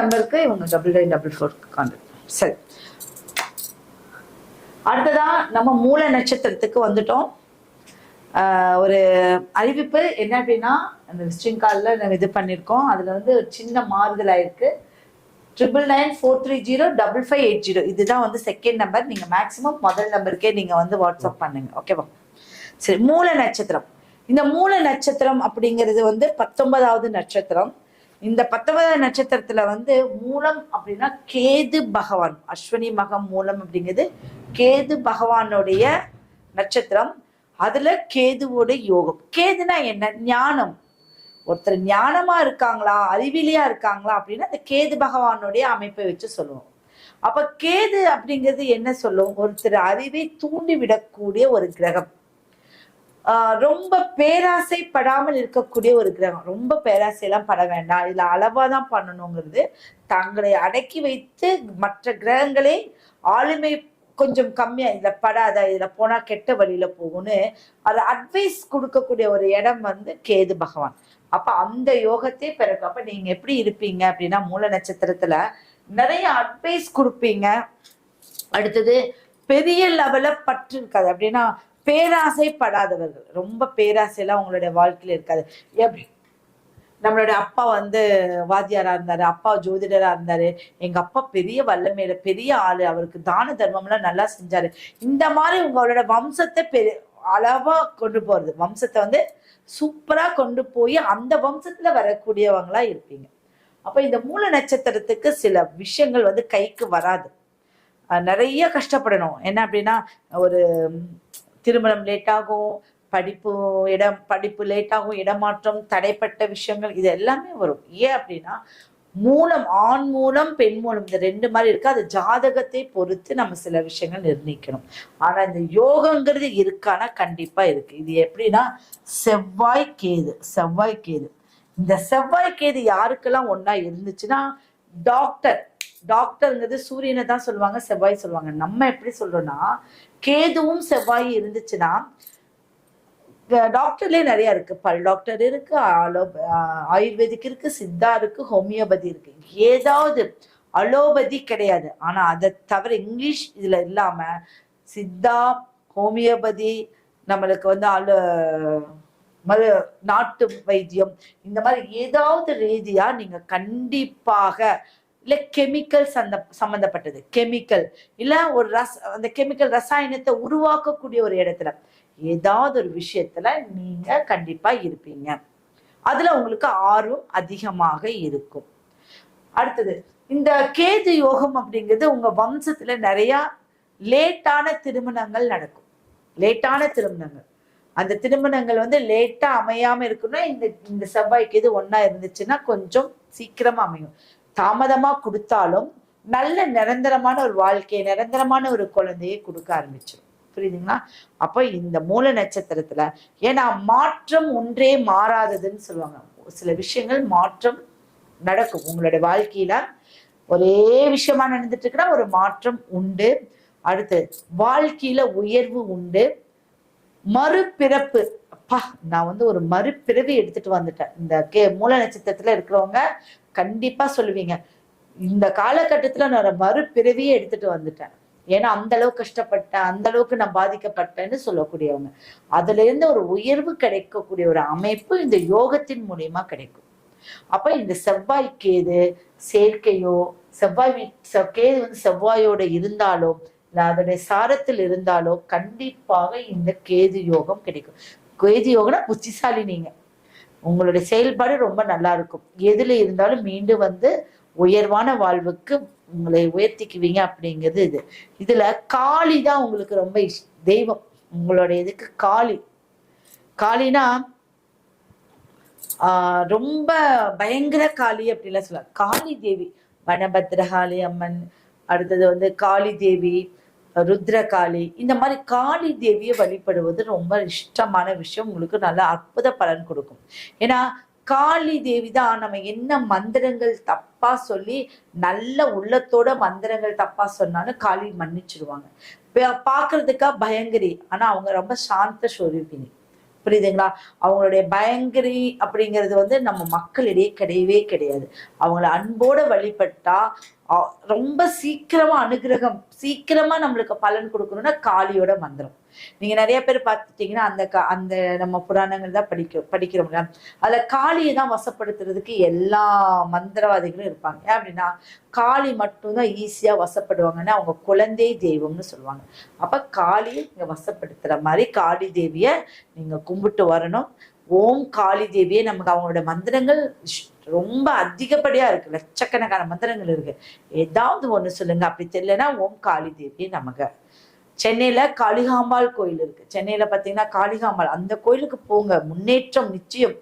நம்பருக்கு இவங்க double nine double ஃபோருக்கு கான்டாக்ட் சரி. அடுத்ததா நம்ம மூல நட்சத்திரத்துக்கு வந்துட்டோம். ஒரு அறிவிப்பு என்ன அப்படின்னா அந்த விஸ்டிங் கார்டில் நம்ம இது பண்ணியிருக்கோம் அதில் வந்து ஒரு சின்ன மாறுதல் ஆயிருக்கு. Triple nine four three zero double five eight zero இதுதான் வந்து செகண்ட் நம்பர் நீங்கள் மேக்ஸிமம் முதல் நம்பருக்கே நீங்கள் வந்து வாட்ஸ்அப் பண்ணுங்க. ஓகேவா சரி மூல நட்சத்திரம். இந்த மூல நட்சத்திரம் அப்படிங்கிறது வந்து பத்தொன்பதாவது நட்சத்திரம். இந்த பத்தொன்பதாம் நட்சத்திரத்துல வந்து மூலம் அப்படின்னா கேது பகவான் அஸ்வினி மகம் மூலம் அப்படிங்கிறது கேது பகவானுடைய நட்சத்திரம் அதுல கேதுவோட யோகம். கேதுனா என்ன? ஞானம். ஒருத்தர் ஞானமா இருக்காங்களா அறிவிலியா இருக்காங்களா அப்படின்னா அந்த கேது பகவானுடைய அமைப்பை வச்சு சொல்லுவோம். அப்ப கேது அப்படிங்கிறது என்ன சொல்லும்? ஒருத்தர் அறிவை தூண்டி விடக்கூடிய ஒரு கிரகம். ரொம்ப பேராசைப்படாமல் இருக்கக்கூடிய ஒரு கிரகம். ரொம்ப பேராசையெல்லாம் பட வேண்டாம். இதுல அளவாக தான் பண்ணணுங்கிறது தங்களை அடக்கி வைத்து மற்ற கிரகங்களே ஆளுமை கொஞ்சம் கம்மியா இதில் படாத இதுல போனால் கெட்ட வழியில போகும்னு அது அட்வைஸ் கொடுக்கக்கூடிய ஒரு இடம் வந்து கேது பகவான். அப்ப அந்த யோகத்தை பிறகு அப்ப நீங்க எப்படி இருப்பீங்க அப்படின்னா மூல நட்சத்திரத்துல நிறைய அட்வைஸ் கொடுப்பீங்க. அடுத்தது பெரிய லெவல பற்று இருக்காது அப்படின்னா பேராசைப்படாதவர்கள். ரொம்ப பேராசையெல்லாம் அவங்களுடைய வாழ்க்கையில இருக்காது. எப்படி நம்மளுடைய அப்பா வந்து வாத்தியாரா இருந்தாரு அப்பா ஜோதிடரா இருந்தாரு எங்க அப்பா பெரிய வல்லமையில பெரிய ஆளு அவருக்கு தான தர்மம்லாம் நல்லா செஞ்சாரு. இந்த மாதிரி உங்களோட வம்சத்தை பெரிய அளவா கொண்டு போறது. வம்சத்தை வந்து சூப்பரா கொண்டு போய் அந்த வம்சத்துல வரக்கூடியவங்களா இருப்பீங்க. அப்ப இந்த மூல நட்சத்திரத்துக்கு சில விஷயங்கள் வந்து கைக்கு வராது. நிறைய கஷ்டப்படணும். என்ன அப்படின்னா ஒரு திருமணம் லேட் ஆகும் படிப்பு இடம் படிப்பு லேட்டாகும் இடமாற்றம் தடைப்பட்ட விஷயங்கள் இது எல்லாமே வரும். ஏன் அப்படின்னா மூலம் ஆண் மூலம் பெண் மூலம் இந்த ரெண்டு மாதிரி இருக்கு. அது ஜாதகத்தை பொறுத்து நம்ம சில விஷயங்கள் நிர்ணயிக்கணும். ஆனா இந்த யோகங்கிறது இருக்கானா? கண்டிப்பா இருக்கு. இது எப்படின்னா செவ்வாய் கேது செவ்வாய் கேது. இந்த செவ்வாய் கேது யாருக்கெல்லாம் ஒன்னா இருந்துச்சுன்னா டாக்டர் டாக்டர்ங்கிறது சூரியனை தான் சொல்லுவாங்க செவ்வாய் சொல்லுவாங்க. நம்ம எப்படி சொல்றோம்னா கேதுவும் செவ்வாய் இருந்துச்சுன்னா டாக்டர்லேயே டாக்டர்லயே நிறைய இருக்கு. பல் டாக்டர் இருக்கு அலோ ஆஹ் ஆயுர்வேதிக் இருக்கு சித்தா இருக்கு ஹோமியோபதி இருக்கு. ஏதாவது அலோபதி கிடையாது. ஆனா அதை தவிர இங்கிலீஷ் இதுல இல்லாம சித்தா ஹோமியோபதி நம்மளுக்கு வந்து அலோ மரு நாட்டு வைத்தியம் இந்த மாதிரி ஏதாவது ரீதியா நீங்க கண்டிப்பாக இல்ல கெமிக்கல் சந்த சம்பந்தப்பட்டது. கெமிக்கல் இல்ல ஒரு ரஸ் அந்த கெமிக்கல் ரசாயனத்தை உருவாக்கக்கூடிய ஒரு இடத்துல. ஏதாவது ஒரு விஷயத்துல நீங்க கண்டிப்பா இருப்பீங்க. அதுல உங்களுக்கு ஆர்வம் அதிகமாக இருக்கும். அடுத்தது இந்த கேது யோகம் அப்படிங்கிறது உங்க வம்சத்துல நிறைய லேட்டான திருமணங்கள் நடக்கும். லேட்டான திருமணங்கள். அந்த திருமணங்கள் வந்து லேட்டா அமையாம இருக்குன்னா இந்த இந்த செவ்வாய்க்கு இது ஒன்னா இருந்துச்சுன்னா கொஞ்சம் சீக்கிரமா அமையும். தாமதமா கொடுத்தாலும் நல்ல நிரந்தரமான ஒரு வாழ்க்கையை நிரந்தரமான ஒரு குழந்தையை கொடுக்க ஆரம்பிச்சிடும் புரியுதுங்களா? அப்ப இந்த மூல நட்சத்திரத்துல ஏன்னா மாற்றம் ஒன்றே மாறாததுன்னு சொல்லுவாங்க. சில விஷயங்கள் மாற்றம் நடக்கும். உங்களுடைய வாழ்க்கையில ஒரே விஷயமா நடந்துட்டு இருக்குன்னா ஒரு மாற்றம் உண்டு. அடுத்து வாழ்க்கையில உயர்வு உண்டு. மறுபிறப்பு. அப்பா நான் வந்து ஒரு மறுபிறவி எடுத்துட்டு வந்துட்டேன். இந்த கே மூல நட்சத்திரத்துல இருக்கிறவங்க கண்டிப்பா சொல்லுவீங்க. இந்த காலகட்டத்துல நான் மறுபிறவியே எடுத்துட்டு வந்துட்டேன். ஏன்னா அந்த அளவுக்கு கஷ்டப்பட்டேன் அந்த அளவுக்கு நான் பாதிக்கப்பட்டேன்னு சொல்லக்கூடியவங்க. அதுல இருந்து ஒரு உயர்வு கிடைக்கக்கூடிய ஒரு அமைப்பு இந்த யோகத்தின் மூலியமா கிடைக்கும். அப்ப இந்த செவ்வாய் கேது சேர்க்கையோ செவ்வாய் கேது வந்து செவ்வாயோட இருந்தாலோ இல்லை அதோடைய சாரத்தில் இருந்தாலோ கண்டிப்பாக இந்த கேது யோகம் கிடைக்கும். கேது யோகம்னா புத்திசாலி நீங்க உங்களுடைய செயல்பாடு ரொம்ப நல்லா இருக்கும். எதுல இருந்தாலும் மீண்டும் வந்து உயர்வான வாழ்வுக்கு உங்களை உயர்த்திக்குவீங்க அப்படிங்கிறது இது. இதுல காளி தான் உங்களுக்கு ரொம்ப இஷ்- தெய்வம். உங்களுடைய இதுக்கு காளி. காளினா ஆஹ் ரொம்ப பயங்கர காளி அப்படிலாம் சொல்லலாம். காளி தேவி. வனபத்ரகாளி அம்மன் அடுத்தது வந்து காளி தேவி ருத்ரகாளி இந்த மாதிரி காளி தேவியை வழிபடுவது ரொம்ப இஷ்டமான விஷயம். உங்களுக்கு நல்ல அற்புத பலன் கொடுக்கும். ஏன்னா காளி தேவி தான் நம்ம என்ன மந்திரங்கள் தப்பா சொல்லி நல்ல உள்ளத்தோட மந்திரங்கள் தப்பா சொன்னாலும் காளி மன்னிச்சிருவாங்க. பாக்குறதுக்கா பயங்கரி. ஆனா அவங்க ரொம்ப சாந்த ஸ்வரூபினி புரியுதுங்களா? அவங்களுடைய பயங்கரி அப்படிங்கிறது வந்து நம்ம மக்களிடையே கிடையவே கிடையாது. அவங்கள அன்போட வழிபட்டா ரொம்ப சீக்கிரமா அனுகிரகம் சீக்கிரமா நம்மளுக்கு பலன் கொடுக்கணும்னா காளியோட மந்திரம். நீங்க நிறைய பேர் பார்த்துட்டீங்கன்னா அந்த கா- அந்த நம்ம புராணங்கள் தான் படிக்க படிக்கிறோம்ல அதுல காளியை தான் வசப்படுத்துறதுக்கு எல்லா மந்திரவாதிகளும் இருப்பாங்க. ஏன் அப்படின்னா காளி மட்டும்தான் ஈஸியா வசப்படுவாங்கன்னா அவங்க குழந்தை தெய்வம்னு சொல்லுவாங்க. அப்ப காளியை நீங்க வசப்படுத்துற மாதிரி காளி தேவிய நீங்க கும்பிட்டு வரணும். ஓம் காளி தேவியே நமக்கு அவங்களோட மந்திரங்கள் ரொம்ப அதிகப்படியா இருக்கு. லட்சக்கணக்கான மந்திரங்கள் இருக்கு. ஏதாவது ஒண்ணு சொல்லுங்க. அப்படி தெரியலன்னா ஓம் காளி தேவியே நமக்கு சென்னையில காளிகாம்பாள் கோயில் இருக்கு. சென்னையில பாத்தீங்கன்னா காளிகாம்பாள். அந்த கோயிலுக்கு போங்க. முன்னேற்றம் நிச்சயம்.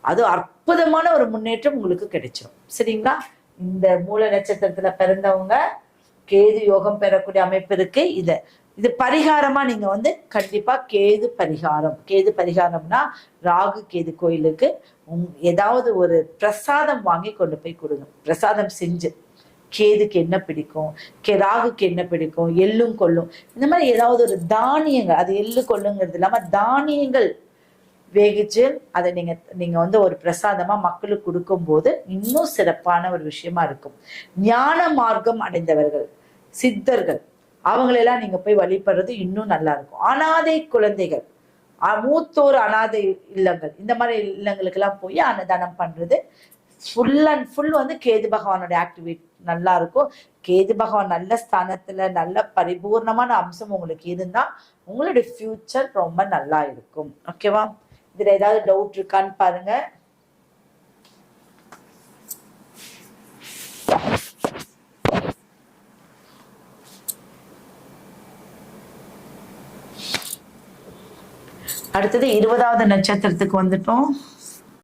அது அற்புதமான ஒரு முன்னேற்றம் உங்களுக்கு கிடைச்சிடும் சரிங்களா? இந்த மூல நட்சத்திரத்துல பிறந்தவங்க கேது யோகம் பெறக்கூடிய அமைப்பு இருக்கு. இத இது பரிகாரமா நீங்க வந்து கண்டிப்பா கேது பரிகாரம். கேது பரிகாரம்னா ராகு கேது கோயிலுக்கு உங் ஏதாவது ஒரு பிரசாதம் வாங்கி கொண்டு போய் கொடுங்க. பிரசாதம் செஞ்சு. கேதுக்கு என்ன பிடிக்கும்? ராகுக்கு என்ன பிடிக்கும்? எள்ளும் கொள்ளும். இந்த மாதிரி ஏதாவது ஒரு தானியங்கள் அது எள்ளு கொள்ளுங்கிறது இல்லாம தானியங்கள் வேகிச்சு அதை நீங்க நீங்க வந்து ஒரு பிரசாதமா மக்களுக்கு கொடுக்கும்போது இன்னும் சிறப்பான ஒரு விஷயமா இருக்கும். ஞான மார்க்கம் அடைந்தவர்கள் சித்தர்கள் அவங்களெல்லாம் நீங்க போய் வழிபடுறது இன்னும் நல்லா இருக்கும். அனாதை குழந்தைகள் மூத்தோர் அனாதை இல்லங்கள் இந்த மாதிரி இல்லங்களுக்கெல்லாம் போய் அன்னதானம் பண்றது ஃபுல் அண்ட் ஃபுல் வந்து கேது பகவானோட ஆக்டிவேட் நல்லா இருக்கும். கேது பகவான் நல்ல ஸ்தானத்துல நல்ல பரிபூர்ணமான அம்சம் உங்களுக்கு இருந்தா உங்களுடைய ஃபியூச்சர் ரொம்ப நல்லா இருக்கும். ஓகேவா இதுல ஏதாவது டவுட் இருக்கான்னு பாருங்க. அடுத்தது இருபதாவது நட்சத்திரத்துக்கு வந்துட்டோம்.